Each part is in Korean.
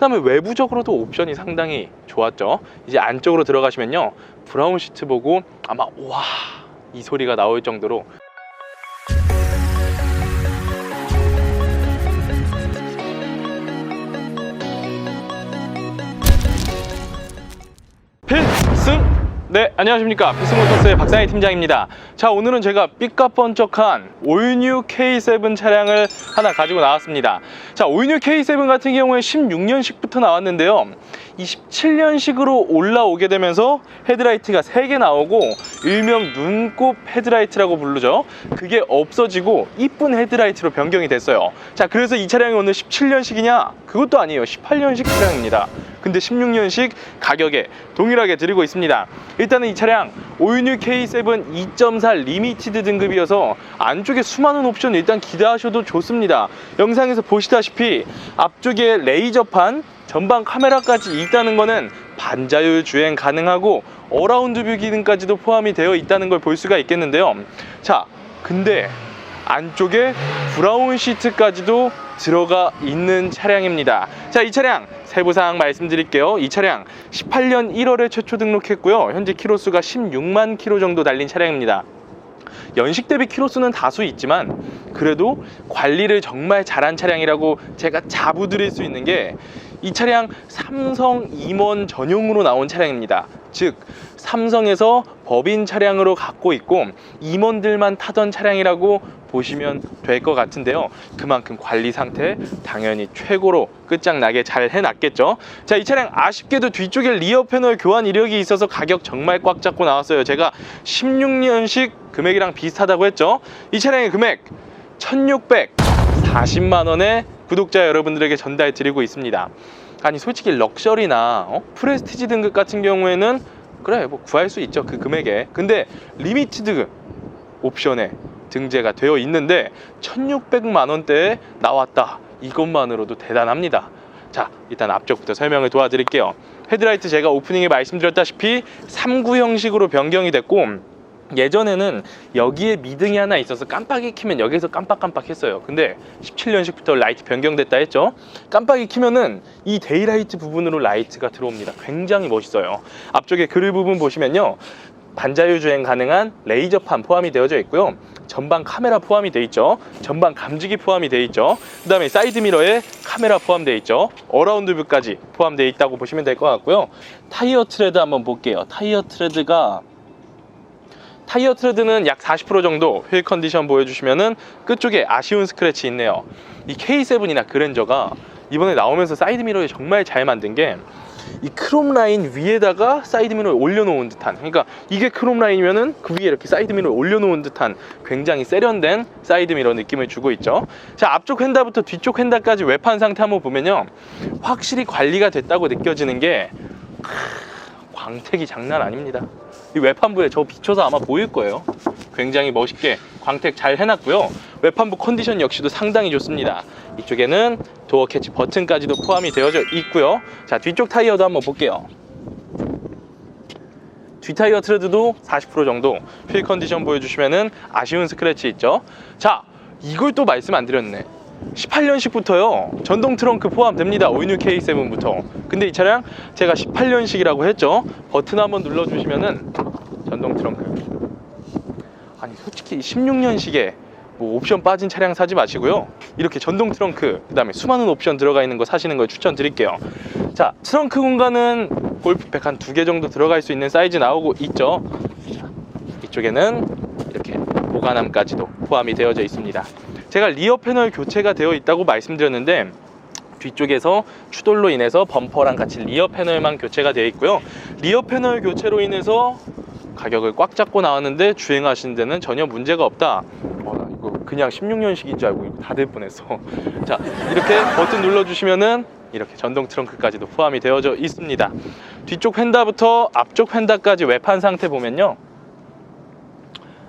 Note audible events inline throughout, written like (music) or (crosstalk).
그다음에 외부적으로도 옵션이 상당히 좋았죠. 이제 안쪽으로 들어가시면요. 브라운 시트 보고 아마 와 이 소리가 나올 정도로 네, 안녕하십니까. 필승모터스의 박상희 팀장입니다. 자, 오늘은 제가 삐까뻔쩍한 올뉴 K7 차량을 하나 가지고 나왔습니다. 자, 올뉴 K7 같은 경우에 16년식부터 나왔는데요. 이 17년식으로 올라오게 되면서 헤드라이트가 3개 나오고 일명 눈곱 헤드라이트라고 부르죠. 그게 없어지고 이쁜 헤드라이트로 변경이 됐어요. 자, 그래서 이 차량이 오늘 17년식이냐? 그것도 아니에요. 18년식 차량입니다. 근데 16년식 가격에 동일하게 드리고 있습니다. 일단은 이 차량 올뉴 K7 2.4 리미티드 등급이어서 안쪽에 수많은 옵션 일단 기대하셔도 좋습니다. 영상에서 보시다시피 앞쪽에 레이저판 전방 카메라까지 있다는 거는 반자율 주행 가능하고 어라운드 뷰 기능까지도 포함이 되어 있다는 걸 볼 수가 있겠는데요. 자, 근데 안쪽에 브라운 시트까지도 들어가 있는 차량입니다. 자, 이 차량 세부사항 말씀드릴게요. 이 차량 18년 1월에 최초 등록했고요. 현재 키로수가 16만 키로 정도 달린 차량입니다. 연식 대비 키로수는 다수 있지만 그래도 관리를 정말 잘한 차량이라고 제가 자부드릴 수 있는 게 이 차량 삼성 임원 전용으로 나온 차량입니다. 즉 삼성에서 법인 차량으로 갖고 있고 임원들만 타던 차량이라고 보시면 될 것 같은데요. 그만큼 관리 상태 당연히 최고로 끝장나게 잘 해놨겠죠. 자, 이 차량 아쉽게도 뒤쪽에 리어 패널 교환 이력이 있어서 가격 정말 꽉 잡고 나왔어요. 제가 16년식 금액이랑 비슷하다고 했죠. 이 차량의 금액 1,640만 원에 구독자 여러분들에게 전달 드리고 있습니다. 아니 솔직히 럭셔리나 어? 프레스티지 등급 같은 경우에는 그래 뭐 구할 수 있죠 그 금액에 근데 리미티드 옵션에 등재가 되어 있는데 1600만 원대에 나왔다. 이것만으로도 대단합니다. 자 일단 앞쪽부터 설명을 도와드릴게요. 헤드라이트 제가 오프닝에 말씀드렸다시피 3구 형식으로 변경이 됐고 예전에는 여기에 미등이 하나 있어서 깜빡이 키면 여기서 깜빡깜빡 했어요. 근데 17년식부터 라이트 변경됐다 했죠? 깜빡이 키면은 이 데이라이트 부분으로 라이트가 들어옵니다. 굉장히 멋있어요. 앞쪽에 그릴 부분 보시면요. 반자율 주행 가능한 레이저판 포함이 되어져 있고요 전방 카메라 포함이 되어 있죠. 전방 감지기 포함이 되어 있죠. 그 다음에 사이드 미러에 카메라 포함되어 있죠. 어라운드 뷰까지 포함되어 있다고 보시면 될 것 같고요. 타이어 트레드 한번 볼게요. 타이어 트레드가 타이어 트레드는 약 40% 정도 휠 컨디션 보여주시면은 끝쪽에 아쉬운 스크래치 있네요. 이 K7이나 그랜저가 이번에 나오면서 사이드 미러에 정말 잘 만든 게 이 크롬 라인 위에다가 사이드 미러를 올려놓은 듯한 그러니까 이게 크롬 라인이면은 그 위에 이렇게 사이드 미러를 올려놓은 듯한 굉장히 세련된 사이드 미러 느낌을 주고 있죠. 자 앞쪽 휀다부터 뒤쪽 휀다까지 외판 상태 한번 보면요. 확실히 관리가 됐다고 느껴지는 게 크, 광택이 장난 아닙니다 이 외판부에 저 비춰서 아마 보일 거예요. 굉장히 멋있게 광택 잘 해놨고요. 외판부 컨디션 역시도 상당히 좋습니다. 이쪽에는 도어 캐치 버튼까지도 포함이 되어져 있고요. 자 뒤쪽 타이어도 한번 볼게요. 뒤 타이어 트레드도 40% 정도 휠 컨디션 보여주시면은 아쉬운 스크래치 있죠. 자 이걸 또 말씀 안 드렸네. 18년식부터요. 전동 트렁크 포함됩니다. 오이뉴 K7부터. 근데 이 차량 제가 18년식이라고 했죠. 버튼 한번 눌러주시면은 전동 트렁크. 아니 솔직히 16년식에 뭐 옵션 빠진 차량 사지 마시고요. 이렇게 전동 트렁크 그 다음에 수많은 옵션 들어가 있는 거 사시는 걸 추천드릴게요. 자 트렁크 공간은 골프백 한 두 개 정도 들어갈 수 있는 사이즈 나오고 있죠. 자, 이쪽에는 이렇게 보관함까지도 포함이 되어져 있습니다 제가 리어 패널 교체가 되어 있다고 말씀드렸는데 뒤쪽에서 추돌로 인해서 범퍼랑 같이 리어 패널만 교체가 되어 있고요. 리어 패널 교체로 인해서 가격을 꽉 잡고 나왔는데 주행하시는 데는 전혀 문제가 없다. 어, 나 이거 그냥 16년식인 줄 알고 이거 다될 뻔했어. (laughs) 자, 이렇게 버튼 눌러주시면은 이렇게 전동 트렁크까지도 포함이 되어져 있습니다. 뒤쪽 휀다부터 앞쪽 휀다까지 외판 상태 보면요.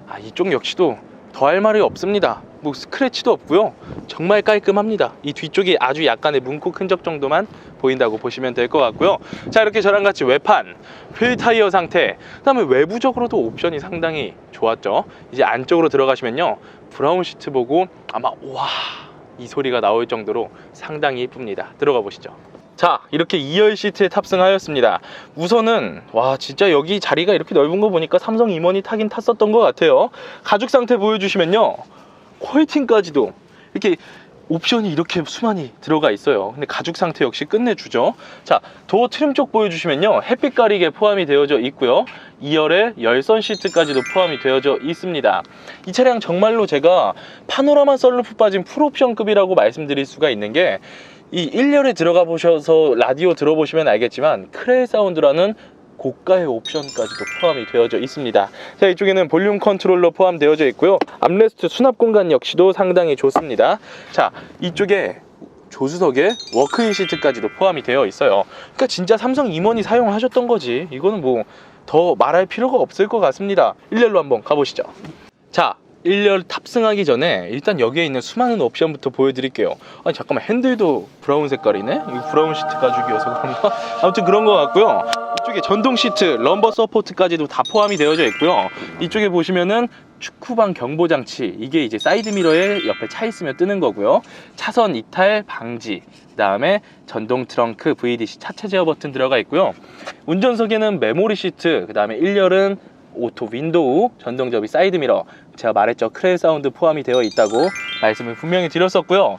아, 이쪽 역시도 더할 말이 없습니다. 뭐 스크래치도 없고요. 정말 깔끔합니다. 이 뒤쪽이 아주 약간의 문콕 흔적 정도만 보인다고 보시면 될 것 같고요. 자 이렇게 저랑 같이 외판, 휠 타이어 상태, 그다음에 외부적으로도 옵션이 상당히 좋았죠. 이제 안쪽으로 들어가시면요, 브라운 시트 보고 아마 와 이 소리가 나올 정도로 상당히 이쁩니다. 들어가 보시죠. 자 이렇게 2열 시트에 탑승하였습니다 우선은 와 진짜 여기 자리가 이렇게 넓은 거 보니까 삼성 임원이 타긴 탔었던 것 같아요 가죽 상태 보여주시면요 코이팅까지도 이렇게 옵션이 이렇게 수많이 들어가 있어요. 근데 가죽 상태 역시 끝내주죠. 자 도어 트림 쪽 보여주시면요. 햇빛 가리개 포함이 되어져 있고요. 2열에 열선 시트까지도 포함이 되어져 있습니다. 이 차량 정말로 제가 파노라마 썰루프 빠진 풀옵션급이라고 말씀드릴 수가 있는 게 이 1열에 들어가 보셔서 라디오 들어보시면 알겠지만 크레 사운드라는 고가의 옵션까지도 포함이 되어져 있습니다. 자, 이쪽에는 볼륨 컨트롤러 포함되어져 있고요. 암레스트 수납 공간 역시도 상당히 좋습니다. 자, 이쪽에 조수석에 워크인 시트까지도 포함이 되어 있어요. 그러니까 진짜 삼성 임원이 사용하셨던 거지. 이거는 뭐 더 말할 필요가 없을 것 같습니다. 1열로 한번 가보시죠. 자, 1열 탑승하기 전에 일단 여기에 있는 수많은 옵션부터 보여드릴게요. 아니 잠깐만 핸들도 브라운 색깔이네? 이거 브라운 시트 가죽이어서 그런가? (laughs) 아무튼 그런 것 같고요. 이쪽에 전동 시트, 럼버 서포트까지도 다 포함이 되어져 있고요. 이쪽에 보시면은 축구방 경보 장치 이게 이제 사이드 미러에 옆에 차 있으면 뜨는 거고요. 차선 이탈 방지, 그다음에 전동 트렁크 VDC 차체 제어 버튼 들어가 있고요. 운전석에는 메모리 시트, 그다음에 1열은 오토 윈도우, 전동 접이 사이드 미러, 제가 말했죠 크레 사운드 포함이 되어 있다고 말씀을 분명히 드렸었고요.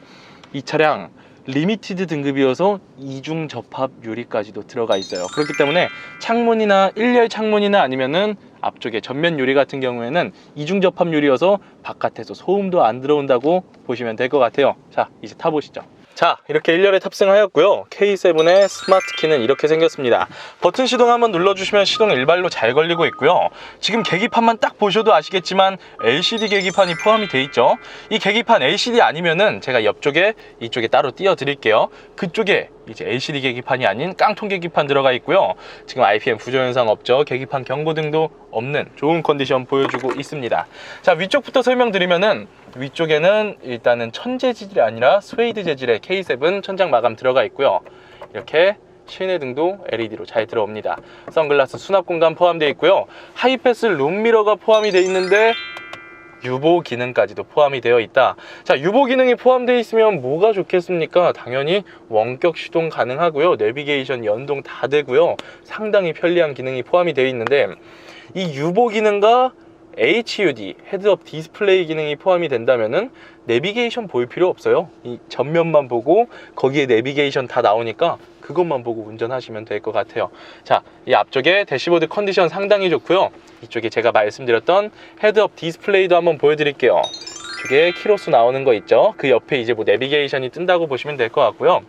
이 차량 리미티드 등급이어서 이중 접합 유리까지도 들어가 있어요. 그렇기 때문에 창문이나 1열 창문이나 아니면은 앞쪽에 전면 유리 같은 경우에는 이중 접합 유리여서 바깥에서 소음도 안 들어온다고 보시면 될 것 같아요. 자, 이제 타보시죠. 자, 이렇게 1열에 탑승하였고요. K7의 스마트 키는 이렇게 생겼습니다. 버튼 시동 한번 눌러주시면 시동 일발로 잘 걸리고 있고요. 지금 계기판만 딱 보셔도 아시겠지만 LCD 계기판이 포함이 돼 있죠. 이 계기판 LCD 아니면은 제가 옆쪽에 이쪽에 따로 띄워 드릴게요. 그쪽에 이제 LCD 계기판이 아닌 깡통 계기판 들어가 있고요. 지금 IPM 부조 현상 없죠. 계기판 경고등도 없는 좋은 컨디션 보여주고 있습니다. 자, 위쪽부터 설명드리면은 위쪽에는 일단은 천재 재질이 아니라 스웨이드 재질의 K7 천장 마감 들어가 있고요. 이렇게 실내 등도 LED로 잘 들어옵니다. 선글라스 수납 공간 포함되어 있고요. 하이패스 룸미러가 포함이 되어 있는데 유보 기능까지도 포함이 되어 있다. 자, 유보 기능이 포함되어 있으면 뭐가 좋겠습니까? 당연히 원격 시동 가능하고요. 내비게이션 연동 다 되고요. 상당히 편리한 기능이 포함이 되어 있는데 이 유보 기능과 HUD 헤드업 디스플레이 기능이 포함이 된다면은 내비게이션 볼 필요 없어요. 이 전면만 보고 거기에 내비게이션 다 나오니까 그것만 보고 운전하시면 될 것 같아요. 자, 이 앞쪽에 대시보드 컨디션 상당히 좋고요. 이쪽에 제가 말씀드렸던 헤드업 디스플레이도 한번 보여드릴게요. 이쪽에 키로수 나오는 거 있죠. 그 옆에 이제 뭐 내비게이션이 뜬다고 보시면 될 것 같고요.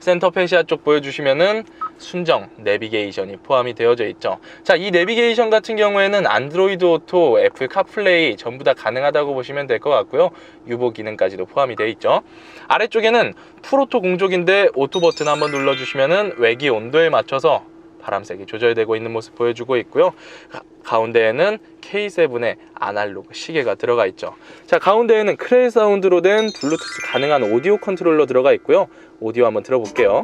센터 페시아 쪽 보여주시면은 순정 내비게이션이 포함이 되어져 있죠. 자, 이 내비게이션 같은 경우에는 안드로이드 오토, 애플 카플레이 전부 다 가능하다고 보시면 될 것 같고요. 유보 기능까지도 포함이 되어 있죠. 아래쪽에는 풀오토 공족인데 오토 버튼 한번 눌러주시면은 외기 온도에 맞춰서 바람 색이 조절되고 있는 모습 보여주고 있고요. 가- 가운데에는 K7의 아날로그 시계가 들어가 있죠. 자, 가운데에는 크레 사운드로 된 블루투스 가능한 오디오 컨트롤러 들어가 있고요. 오디오 한번 들어볼게요.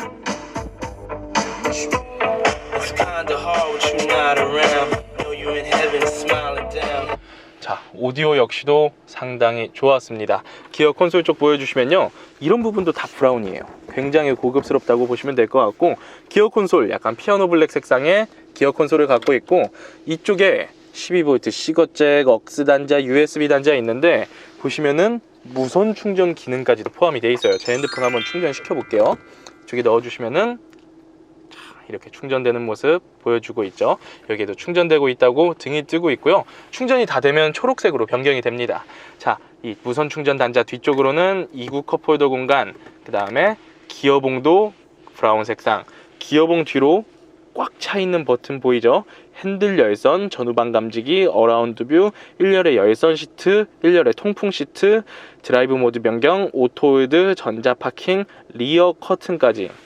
자, 오디오 역시도 상당히 좋았습니다. 기어 콘솔 쪽 보여주시면요. 이런 부분도 다 브라운이에요. 굉장히 고급스럽다고 보시면 될 것 같고, 기어 콘솔 약간 피아노 블랙 색상의 기어 콘솔을 갖고 있고, 이쪽에 12V 시거잭, 억스 단자, USB 단자 있는데, 보시면은 무선 충전 기능까지도 포함이 되어 있어요. 제 핸드폰 한번 충전시켜 볼게요. 이쪽에 넣어주시면은 이렇게 충전되는 모습 보여주고 있죠. 여기에도 충전되고 있다고 등이 뜨고 있고요. 충전이 다 되면 초록색으로 변경이 됩니다. 자, 이 무선 충전 단자 뒤쪽으로는 2구 컵홀더 공간, 그 다음에 기어봉도 브라운 색상, 기어봉 뒤로 꽉 차 있는 버튼 보이죠? 핸들 열선, 전후방 감지기, 어라운드 뷰, 1열의 열선 시트, 1열의 통풍 시트, 드라이브 모드 변경, 오토홀드, 전자 파킹, 리어 커튼까지 어,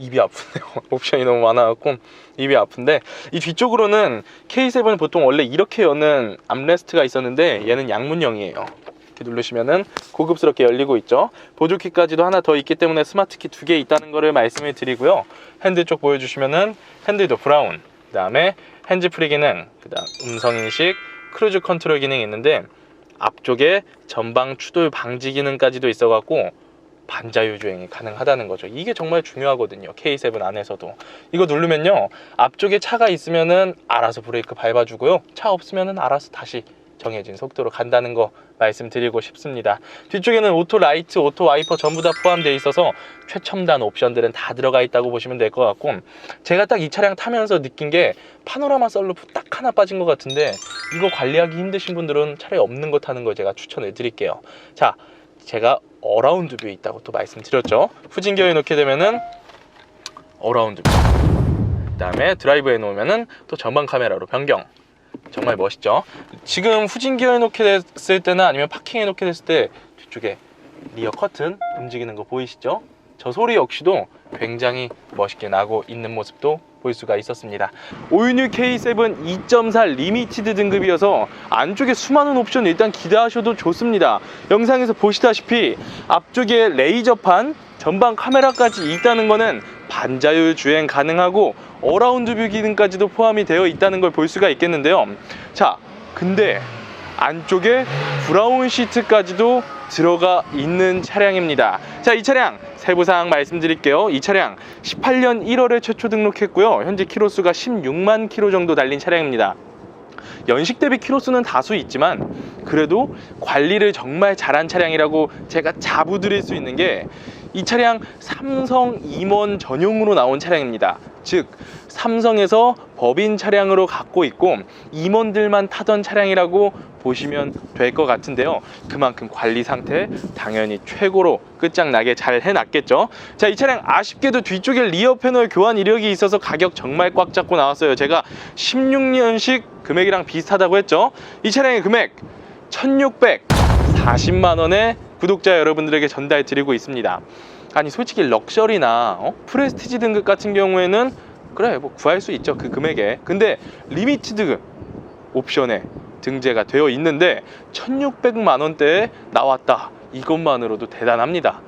입이 아프네요. (laughs) 옵션이 너무 많아갖고 입이 아픈데 이 뒤쪽으로는 K7은 보통 원래 이렇게 여는 암레스트가 있었는데 얘는 양문형이에요. 누르시면은 고급스럽게 열리고 있죠. 보조키까지도 하나 더 있기 때문에 스마트키 두 개 있다는 거를 말씀을 드리고요. 핸들 쪽 보여주시면은 핸들도 브라운. 그 다음에 핸즈프리 기능, 그 다음 음성 인식, 크루즈 컨트롤 기능이 있는데 앞쪽에 전방 추돌 방지 기능까지도 있어 갖고 반자율 주행이 가능하다는 거죠. 이게 정말 중요하거든요. K7 안에서도. 이거 누르면요. 앞쪽에 차가 있으면은 알아서 브레이크 밟아주고요. 차 없으면은 알아서 다시 정해진 속도로 간다는 거 말씀드리고 싶습니다. 뒤쪽에는 오토 라이트, 오토 와이퍼 전부 다 포함되어 있어서 최첨단 옵션들은 다 들어가 있다고 보시면 될 것 같고 제가 딱 이 차량 타면서 느낀 게 파노라마 썰루프 딱 하나 빠진 것 같은데 이거 관리하기 힘드신 분들은 차라리 없는 거 타는 거 제가 추천해 드릴게요. 자, 제가 어라운드 뷰 있다고 또 말씀드렸죠. 후진기어에 놓게 되면은 어라운드 뷰. 그다음에 드라이브에 놓으면은 또 전방 카메라로 변경. 정말 멋있죠. 지금 후진기어에 놓게 됐을 때나 아니면 파킹에 놓게 됐을 때 뒤쪽에 리어 커튼 움직이는 거 보이시죠? 저 소리 역시도 굉장히 멋있게 나고 있는 모습도 볼 수가 있었습니다. 올뉴 K7 2.4 리미티드 등급이어서 안쪽에 수많은 옵션 일단 기대하셔도 좋습니다. 영상에서 보시다시피 앞쪽에 레이저판, 전방 카메라까지 있다는 거는 반자율 주행 가능하고 어라운드 뷰 기능까지도 포함이 되어 있다는 걸 볼 수가 있겠는데요. 자, 근데 안쪽에 브라운 시트까지도 들어가 있는 차량입니다. 자, 이 차량 세부사항 말씀드릴게요. 이 차량 18년 1월에 최초 등록했고요. 현재 키로수가 16만 키로 정도 달린 차량입니다. 연식 대비 키로수는 다수 있지만 그래도 관리를 정말 잘한 차량이라고 제가 자부드릴 수 있는 게 이 차량 삼성 임원 전용으로 나온 차량입니다. 즉 삼성에서 법인 차량으로 갖고 있고 임원들만 타던 차량이라고 보시면 될 것 같은데요. 그만큼 관리 상태 당연히 최고로 끝장나게 잘 해놨겠죠. 자, 이 차량 아쉽게도 뒤쪽에 리어 패널 교환 이력이 있어서 가격 정말 꽉 잡고 나왔어요. 제가 16년식 금액이랑 비슷하다고 했죠. 이 차량의 금액 1,640만 원에 구독자 여러분들에게 전달 드리고 있습니다. 아니 솔직히 럭셔리나 어? 프레스티지 등급 같은 경우에는 그래 뭐 구할 수 있죠 그 금액에. 근데 리미티드 옵션에 등재가 되어 있는데 1,600만 원대에 나왔다. 이것만으로도 대단합니다.